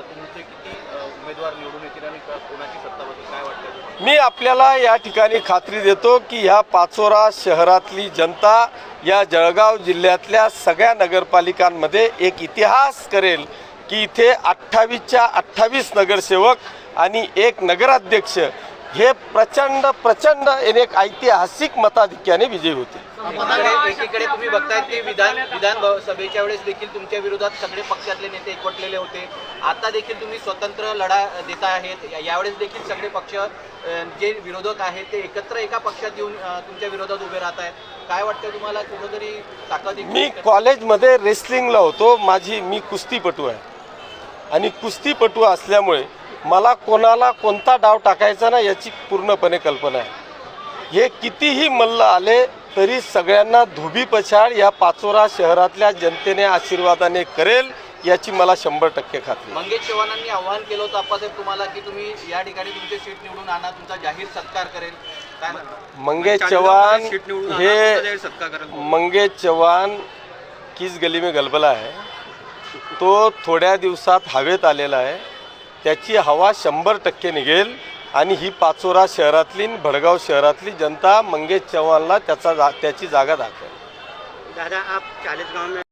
तुमचे किती उमेदवार निवडून येतील आणि कोणाची सत्ता बसेल काय वाटतं मी आपल्याला या ठिकाणी खात्री देतो की ह्या पाचोरा शहरातली जनता या जळगाव जिल्ह्यातल्या सगळ्या नगरपालिकांमध्ये एक इतिहास करेल की इथे अठ्ठावीसच्या अठ्ठावीस नगरसेवक आणि एक नगराध्यक्ष हे प्रचंड प्रचंड एक ऐतिहासिक मताधिक्याने विजयी होते. एकीकडे तुम्ही बघताय ते विधान विधान सभेच्या वेळेस देखील तुमच्या विरोधात सगळे पक्षातले नेते एकवटलेले होते. आता देखील तुम्ही स्वतंत्र लढा देत आहेत. या- यावेळेस देखील सगळे पक्ष जे विरोधक आहेत ते एकत्र एका पक्षात येऊन तुमच्या विरोधात उभे राहत आहेत. काय वाटतं तुम्हाला? कुठंतरी ताकद मी कॉलेजमध्ये रेसलिंगला होतो. माझी मी कुस्तीपटू आहे. आणि कुस्तीपटू असल्यामुळे मला कोणाला कोणता डाव टाकायचा ना याची पूर्णपणे कल्पना आहे. हे कितीही मल्ल आले तरी सगळ्यांना धोबी पछाड या पाचोरा शहरातल्या जनतेने आशीर्वादाने करेल याची मला शंभर टक्के खात्री. आहे. मंगेश चव्हाणांनी आव्हान केलं होतं आप्पासाहेब तुम्हाला की तुम्ही या ठिकाणी तुमचे सीट निवडून आणा तुमचा जाहीर सत्कार करेल? मंगेश चौहान हे मंगेश चव्हाण किस गली में गलबला है? तो थोड्या दिवसात हवेत आलेला आहे. त्याची हवा शंभर टक्के निघेल. आणि ही पाचोरा शहरातली भडगाव शहरातली जनता मंगेश चव्हाणला त्याचा जा त्याची जागा दाखवेल. दादा आप चाळीसगाव